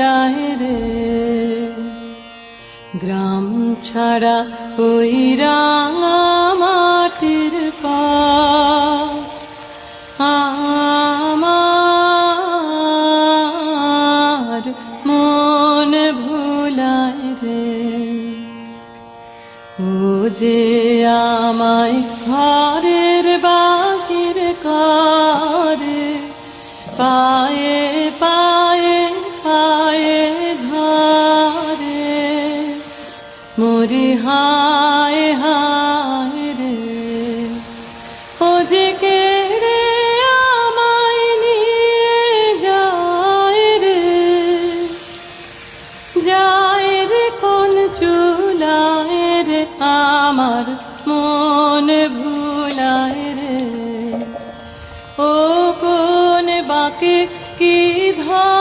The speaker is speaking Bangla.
ভুলায় রে। গ্রাম ছাড়া ওই মাটির পা আমার মন ভুলায় রে। ও যে আমায় ঘরের বাহির করে, পায়ে মরি হায় হায় রে। ও যে কে রে আমায় নিয়ে যায় রে। যায় রে কোন চুলায় রে আমার মন ভুলায় রে। ও কোন বাকে কি ধা